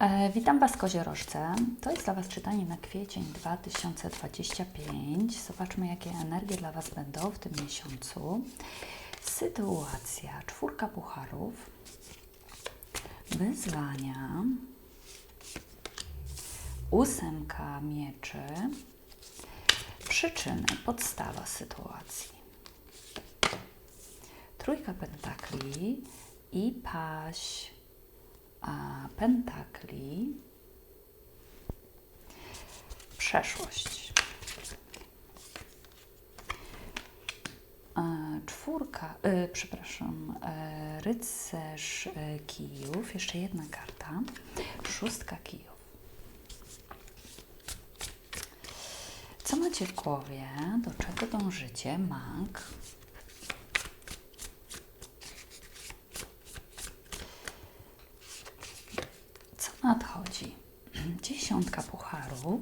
E, Witam Was koziorożce. To jest dla Was czytanie na kwiecień 2025. Zobaczmy, jakie energie dla Was będą w tym miesiącu. Sytuacja, czwórka pucharów, wyzwania, ósemka mieczy, przyczyny, podstawa sytuacji. Trójka pentakli i paź a pentakli, przeszłość. E, Czwórka, e, przepraszam, e, rycerz e, kijów, jeszcze jedna karta, szóstka kijów. Co macie w głowie? Do czego dążycie? Mag. Co nadchodzi? Dziesiątka pucharów.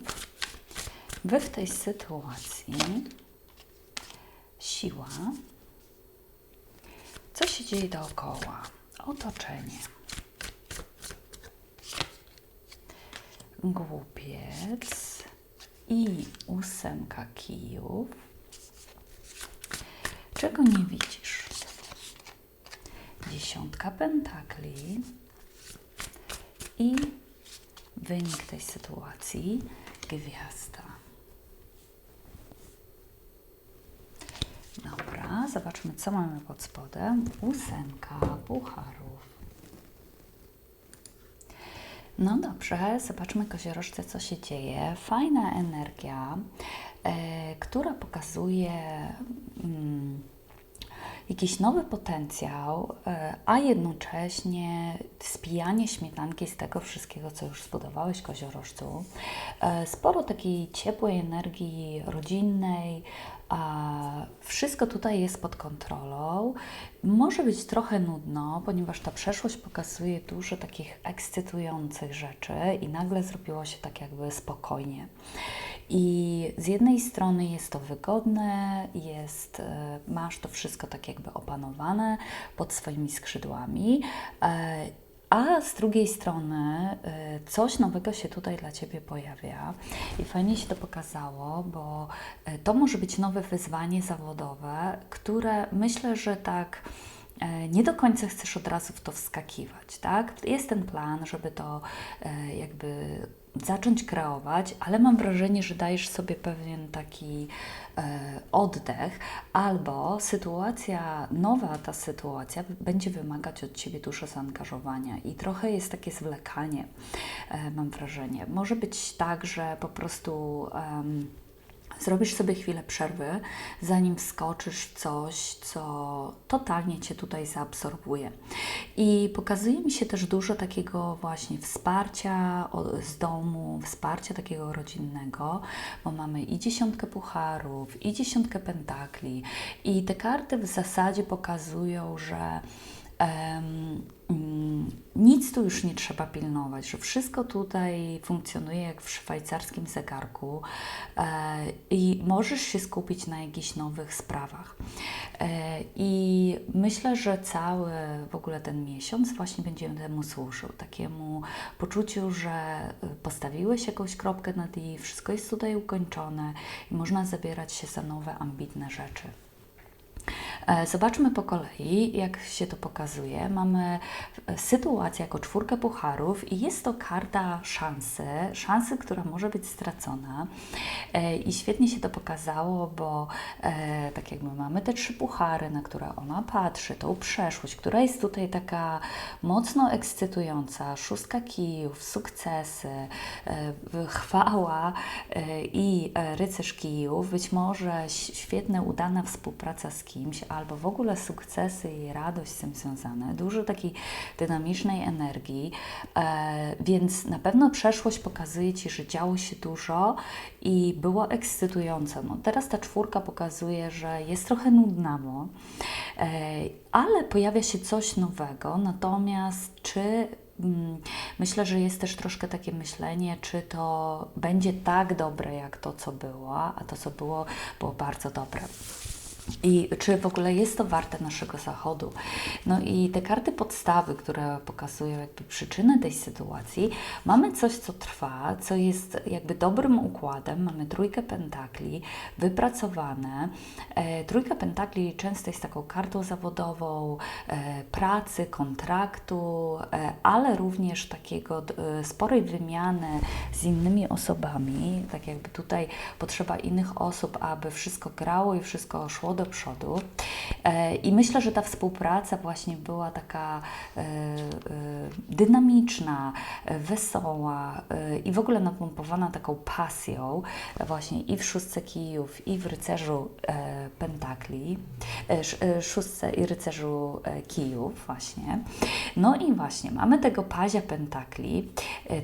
Wy w tej sytuacji siła. Co się dzieje dookoła? Otoczenie. Głupiec i ósemka kijów. Czego nie widzisz? Dziesiątka pentakli i wynik tej sytuacji gwiazda. Dobra, zobaczmy, co mamy pod spodem. Ósemka pucharów. No dobrze, zobaczmy koziorożce, co się dzieje. Fajna energia, e, która pokazuje mm, jakiś nowy potencjał, e, a jednocześnie spijanie śmietanki z tego wszystkiego, co już zbudowałeś koziorożcu. E, sporo takiej ciepłej energii rodzinnej, a wszystko tutaj jest pod kontrolą. Może być trochę nudno, ponieważ ta przeszłość pokazuje dużo takich ekscytujących rzeczy i nagle zrobiło się tak jakby spokojnie. I z jednej strony jest to wygodne, jest, e, masz to wszystko tak jakby opanowane pod swoimi skrzydłami. e, A z drugiej strony e, coś nowego się tutaj dla Ciebie pojawia i fajnie się to pokazało, bo to może być nowe wyzwanie zawodowe, które myślę, że tak nie do końca chcesz od razu w to wskakiwać, tak? Jest ten plan, żeby to jakby zacząć kreować, ale mam wrażenie, że dajesz sobie pewien taki e, oddech, albo sytuacja, nowa ta sytuacja będzie wymagać od Ciebie dużo zaangażowania i trochę jest takie zwlekanie, e, mam wrażenie. Może być tak, że po prostu. em, Zrobisz sobie chwilę przerwy, zanim wskoczysz w coś, co totalnie Cię tutaj zaabsorbuje. I pokazuje mi się też dużo takiego właśnie wsparcia z domu, wsparcia takiego rodzinnego, bo mamy i dziesiątkę pucharów, i dziesiątkę pentakli. I te karty w zasadzie pokazują, że mm, nic tu już nie trzeba pilnować, że wszystko tutaj funkcjonuje jak w szwajcarskim zegarku e, i możesz się skupić na jakichś nowych sprawach. E, I myślę, że cały w ogóle ten miesiąc właśnie będzie temu służył, takiemu poczuciu, że postawiłeś jakąś kropkę nad i, wszystko jest tutaj ukończone i można zabierać się za nowe, ambitne rzeczy. E, Zobaczmy po kolei, jak się to pokazuje. Mamy e, sytuację jako czwórkę pucharów i jest to karta szansy, szansy, która może być stracona. E, I świetnie się to pokazało, bo tak jakby mamy te trzy puchary, na które ona patrzy, tą przeszłość, która jest tutaj taka mocno ekscytująca, szóstka kijów, sukcesy, chwała i rycerz kijów, być może świetna, udana współpraca z kimś, albo w ogóle sukcesy i radość z tym związane. Dużo takiej dynamicznej energii, e, więc na pewno przeszłość pokazuje Ci, że działo się dużo i było ekscytujące. No, teraz ta czwórka pokazuje, że jest trochę nudnawo, e, ale pojawia się coś nowego, natomiast czy mm, Myślę, że jest też troszkę takie myślenie, czy to będzie tak dobre jak to, co było, a to, co było, było bardzo dobre. I czy w ogóle jest to warte naszego zachodu? No i te karty podstawy, które pokazują jakby przyczynę tej sytuacji, mamy coś, co trwa, co jest jakby dobrym układem. Mamy trójkę pentakli, wypracowane. E, trójka pentakli często jest taką kartą zawodową, e, pracy, kontraktu, e, ale również takiego e, sporej wymiany z innymi osobami. Tak jakby tutaj potrzeba innych osób, aby wszystko grało i wszystko szło do przodu. E, I myślę, że ta współpraca właśnie była taka e, e, dynamiczna, wesoła i w ogóle napompowana taką pasją właśnie i w szóstce kijów, i w rycerzu pentakli, szóstce i rycerzu kijów właśnie. No i właśnie mamy tego pazia pentakli,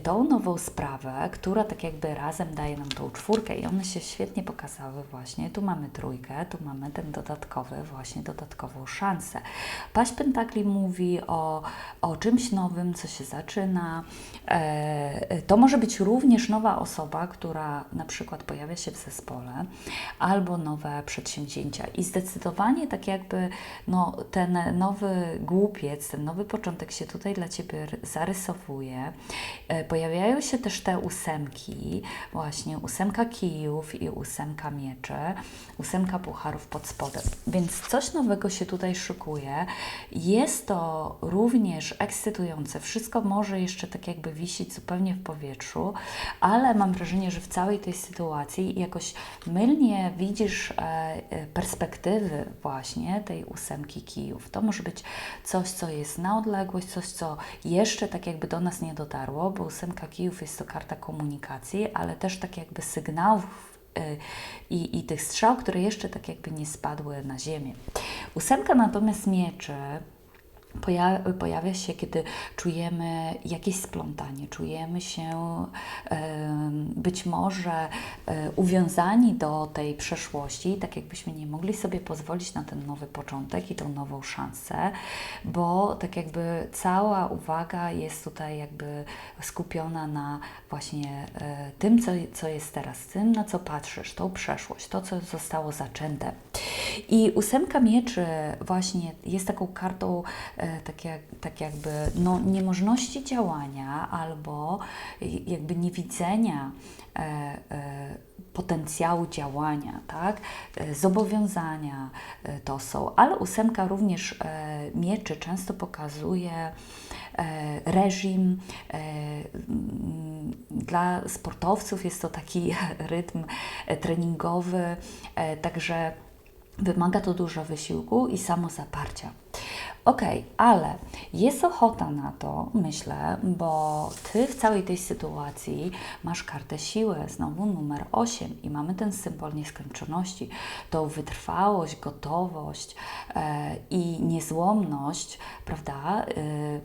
tą nową sprawę, która tak jakby razem daje nam tą czwórkę i one się świetnie pokazały właśnie. Tu mamy trójkę, tu mamy ten dodatkowy, właśnie dodatkową szansę. Paść Pentakli mówi o, o czymś nowym, co się zaczyna. E, to może być również nowa osoba, która na przykład pojawia się w zespole, albo nowe przedsięwzięcia. I zdecydowanie tak jakby no, ten nowy głupiec, ten nowy początek się tutaj dla Ciebie zarysowuje. E, pojawiają się też te ósemki, właśnie ósemka kijów i ósemka mieczy, ósemka pucharów pod spodem. Więc coś nowego się tutaj szykuje. Jest to również ekscytujące. Wszystko może jeszcze tak jakby wisieć zupełnie w powietrzu, ale mam wrażenie, że w całej tej sytuacji jakoś mylnie widzisz e, e, perspektywy właśnie tej ósemki kijów. To może być coś, co jest na odległość, coś, co jeszcze tak jakby do nas nie dotarło, bo ósemka kijów jest to karta komunikacji, ale też tak jakby sygnałów i, i tych strzał, które jeszcze tak jakby nie spadły na ziemię. Ósemka natomiast mieczy pojawia się, kiedy czujemy jakieś splątanie, czujemy się być może e, uwiązani do tej przeszłości, tak jakbyśmy nie mogli sobie pozwolić na ten nowy początek i tą nową szansę, bo tak jakby cała uwaga jest tutaj jakby skupiona na właśnie e, tym, co, co jest teraz, tym, na co patrzysz, tą przeszłość, to, co zostało zaczęte. I ósemka mieczy właśnie jest taką kartą e, tak, jak, tak jakby no, niemożności działania albo jakby niewidzenia e, e, potencjału działania, tak? E, zobowiązania e, to są, ale ósemka również e, mieczy często pokazuje e, reżim. Dla sportowców jest to taki rytm treningowy, także Wymaga to dużo wysiłku i samozaparcia. Ok, ale jest ochota na to, myślę, bo Ty w całej tej sytuacji masz kartę siły, znowu numer 8 i mamy ten symbol nieskończoności, tą wytrwałość, gotowość e, i niezłomność, prawda? E,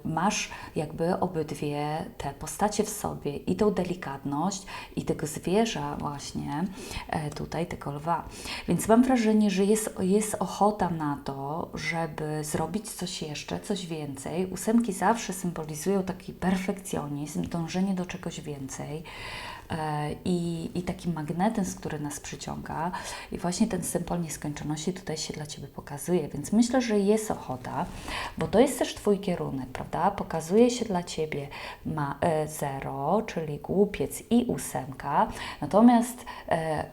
masz jakby obydwie te postacie w sobie i tą delikatność i tego zwierza właśnie e, tutaj, tego lwa. Więc mam wrażenie, że jest, jest ochota na to, żeby zrobić coś coś jeszcze, coś więcej. Ósemki zawsze symbolizują taki perfekcjonizm, dążenie do czegoś więcej. E, I, I taki magnetyzm, który nas przyciąga, i właśnie ten symbol nieskończoności tutaj się dla Ciebie pokazuje, więc myślę, że jest ochota, bo to jest też Twój kierunek, prawda? Pokazuje się dla Ciebie ma, e, zero, czyli głupiec i ósemka, natomiast e,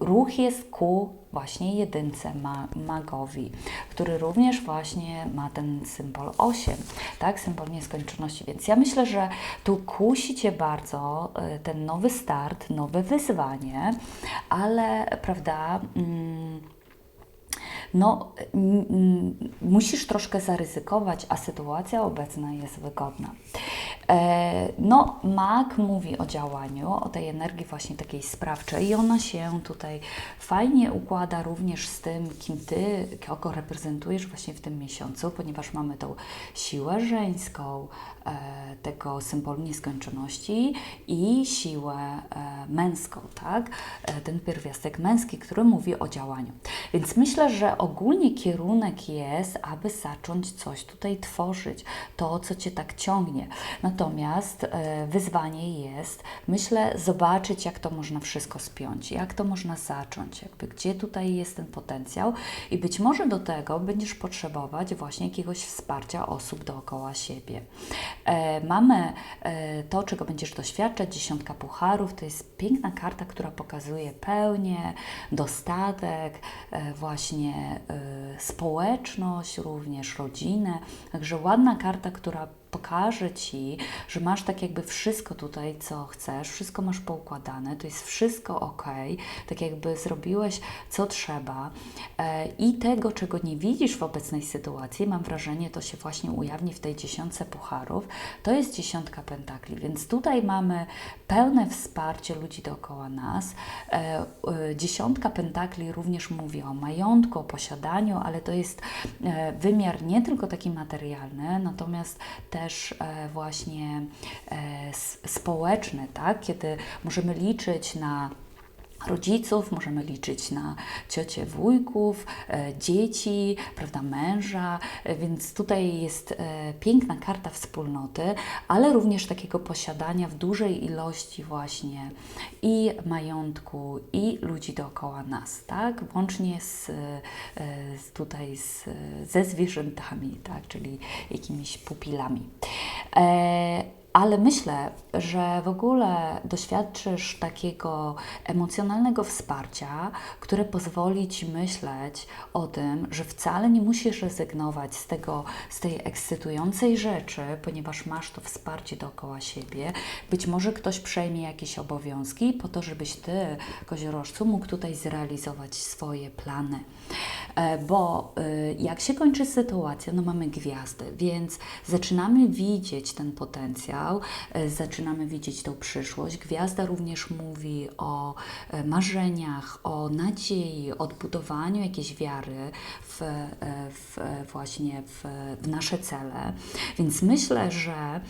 ruch jest ku właśnie jedynce magowi, który również właśnie ma ten symbol 8, tak, symbol nieskończoności. Więc ja myślę, że tu kusi Cię bardzo y, ten nowy start, nowe wyzwanie, ale prawda. Mm, no, musisz troszkę zaryzykować, a sytuacja obecna jest wygodna. E, no, mag mówi o działaniu, o tej energii właśnie takiej sprawczej i ona się tutaj fajnie układa również z tym, kim Ty, kogo reprezentujesz właśnie w tym miesiącu, ponieważ mamy tą siłę żeńską, e, tego symbolu nieskończoności i siłę e, męską, tak? Ten pierwiastek męski, który mówi o działaniu. Więc myślę, że ogólnie kierunek jest, aby zacząć coś tutaj tworzyć, to, co Cię tak ciągnie. Natomiast Natomiast e, wyzwanie jest, myślę, zobaczyć, jak to można wszystko spiąć, jak to można zacząć, jakby gdzie tutaj jest ten potencjał i być może do tego będziesz potrzebować właśnie jakiegoś wsparcia osób dookoła siebie. E, mamy e, to, czego będziesz doświadczać, dziesiątka pucharów, to jest piękna karta, która pokazuje pełnię, dostatek, właśnie społeczność, również rodzinę. Także ładna karta, która pokaże Ci, że masz tak jakby wszystko tutaj, co chcesz, wszystko masz poukładane, to jest wszystko ok, tak jakby zrobiłeś co trzeba e, i tego, czego nie widzisz w obecnej sytuacji, mam wrażenie, to się właśnie ujawni w tej dziesiątce pucharów, to jest dziesiątka pentakli, więc tutaj mamy pełne wsparcie ludzi dookoła nas. E, e, dziesiątka pentakli również mówi o majątku, o posiadaniu, ale to jest wymiar nie tylko taki materialny, natomiast też e, właśnie e, społeczny, tak? kiedy możemy liczyć na rodziców, możemy liczyć na ciocie, wujków, e, dzieci, prawda, męża, e, więc tutaj jest e, piękna karta wspólnoty, ale również takiego posiadania w dużej ilości właśnie i majątku, i ludzi dookoła nas, tak, włącznie z, z tutaj z, ze zwierzętami, tak, czyli jakimiś pupilami. Ale myślę, że w ogóle doświadczysz takiego emocjonalnego wsparcia, które pozwoli Ci myśleć o tym, że wcale nie musisz rezygnować z, tego, z tej ekscytującej rzeczy, ponieważ masz to wsparcie dookoła siebie. Być może ktoś przejmie jakieś obowiązki po to, żebyś Ty, koziorożcu, mógł tutaj zrealizować swoje plany. E, Bo y, jak się kończy sytuacja, no mamy gwiazdy, więc zaczynamy widzieć ten potencjał, e, zaczynamy widzieć tą przyszłość. Gwiazda również mówi o e, marzeniach, o nadziei, odbudowaniu jakiejś wiary w, e, w właśnie w, w nasze cele. Więc myślę, że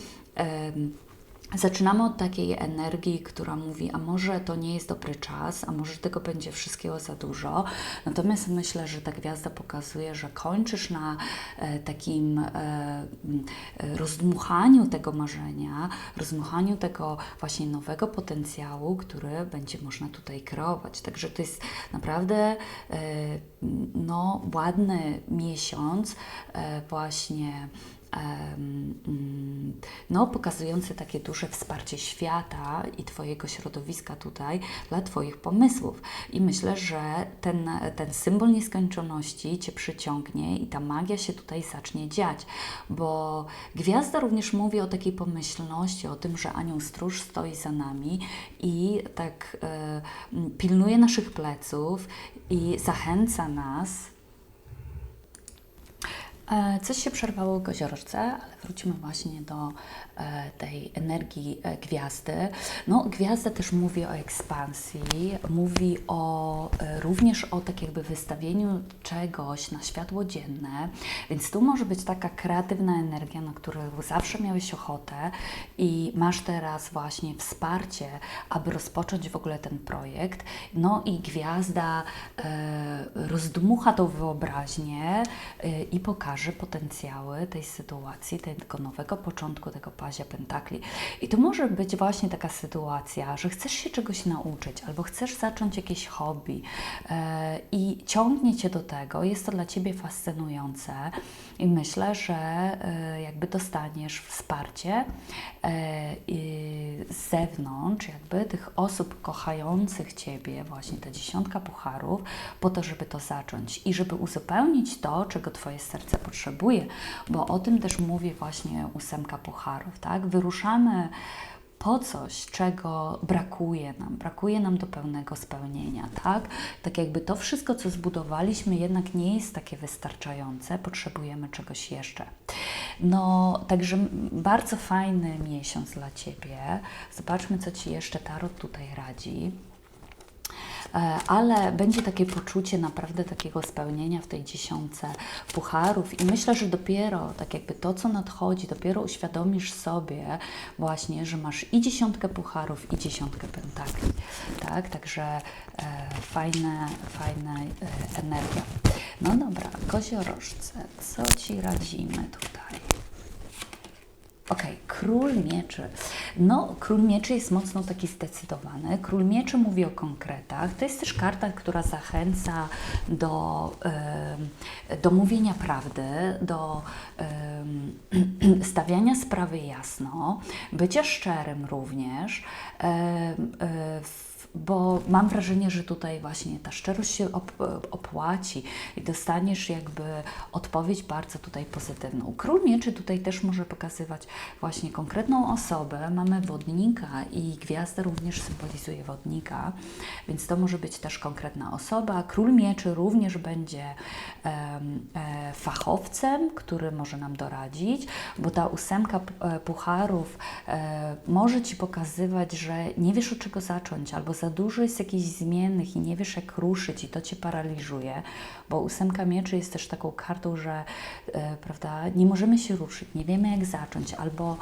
Zaczynamy od takiej energii, która mówi, a może to nie jest dobry czas, a może tego będzie wszystkiego za dużo. Natomiast myślę, że ta gwiazda pokazuje, że kończysz na e, takim e, rozdmuchaniu tego marzenia, rozdmuchaniu tego właśnie nowego potencjału, który będzie można tutaj kreować. Także to jest naprawdę e, no, ładny miesiąc właśnie no, pokazujący takie duże wsparcie świata i Twojego środowiska tutaj dla Twoich pomysłów. I myślę, że ten, ten symbol nieskończoności Cię przyciągnie i ta magia się tutaj zacznie dziać, bo gwiazda również mówi o takiej pomyślności, o tym, że anioł stróż stoi za nami i tak m, pilnuje naszych pleców i zachęca nas Coś się przerwało u koziorożce, ale wrócimy właśnie do e, tej energii e, gwiazdy. No, gwiazda też mówi o ekspansji, mówi o, e, również o tak jakby wystawieniu czegoś na światło dzienne, więc tu może być taka kreatywna energia, na którą zawsze miałeś ochotę i masz teraz właśnie wsparcie, aby rozpocząć w ogóle ten projekt. No i gwiazda e, rozdmucha tą wyobraźnię e, i pokaże potencjały tej sytuacji, tego nowego początku, tego pazia pentakli. I to może być właśnie taka sytuacja, że chcesz się czegoś nauczyć albo chcesz zacząć jakieś hobby e, i ciągnie Cię do tego, jest to dla Ciebie fascynujące i myślę, że e, jakby dostaniesz wsparcie i z zewnątrz, jakby tych osób kochających Ciebie, właśnie ta dziesiątka pucharów, po to, żeby to zacząć i żeby uzupełnić to, czego Twoje serce potrzebuje, bo o tym też mówi właśnie ósemka pucharów, tak? Wyruszamy po coś, czego brakuje nam, brakuje nam do pełnego spełnienia, tak? Tak jakby to wszystko, co zbudowaliśmy, jednak nie jest takie wystarczające, potrzebujemy czegoś jeszcze. No, także bardzo fajny miesiąc dla Ciebie. Zobaczmy, co Ci jeszcze Tarot tutaj radzi. E, ale będzie takie poczucie naprawdę takiego spełnienia w tej dziesiątce pucharów i myślę, że dopiero tak jakby to, co nadchodzi, dopiero uświadomisz sobie właśnie, że masz i dziesiątkę pucharów, i dziesiątkę pentakli, tak? Także e, fajne, fajna e, energia. No dobra, koziorożce, co Ci radzimy tutaj? Okej, król mieczy. No, król mieczy jest mocno taki zdecydowany. Król mieczy mówi o konkretach. To jest też karta, która zachęca do, do mówienia prawdy, do stawiania sprawy jasno, bycia szczerym również. E, bo mam wrażenie, że tutaj właśnie ta szczerość się op, opłaci i dostaniesz jakby odpowiedź bardzo tutaj pozytywną. Król mieczy tutaj też może pokazywać właśnie konkretną osobę. Mamy wodnika i gwiazda również symbolizuje wodnika, więc to może być też konkretna osoba. Król mieczy również będzie em, e, fachowcem, który może nam doradzić, bo ta ósemka e, pucharów e, może Ci pokazywać, że nie wiesz od czego zacząć, albo za dużo jest jakichś zmiennych i nie wiesz jak ruszyć i to Cię paraliżuje, bo ósemka mieczy jest też taką kartą, że e, prawda, nie możemy się ruszyć, nie wiemy jak zacząć, albo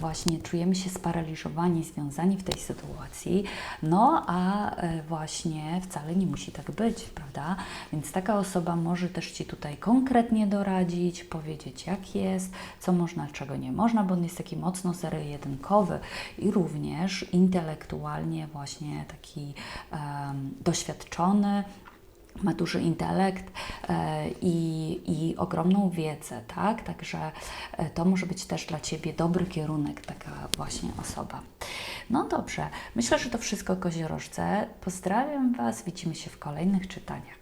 właśnie czujemy się sparaliżowani, związani w tej sytuacji, no a e, właśnie wcale nie musi tak być, prawda? Więc taka osoba może też Ci tutaj konkretnie doradzić, powiedzieć jak jest, co można, czego nie można, bo on jest taki mocno zero-jedynkowy i również intelektualnie właśnie taki em, doświadczony, ma duży intelekt e, i, i ogromną wiedzę, tak? Także e, to może być też dla Ciebie dobry kierunek, taka właśnie osoba. No dobrze, myślę, że to wszystko koziorożce. Pozdrawiam Was, widzimy się w kolejnych czytaniach.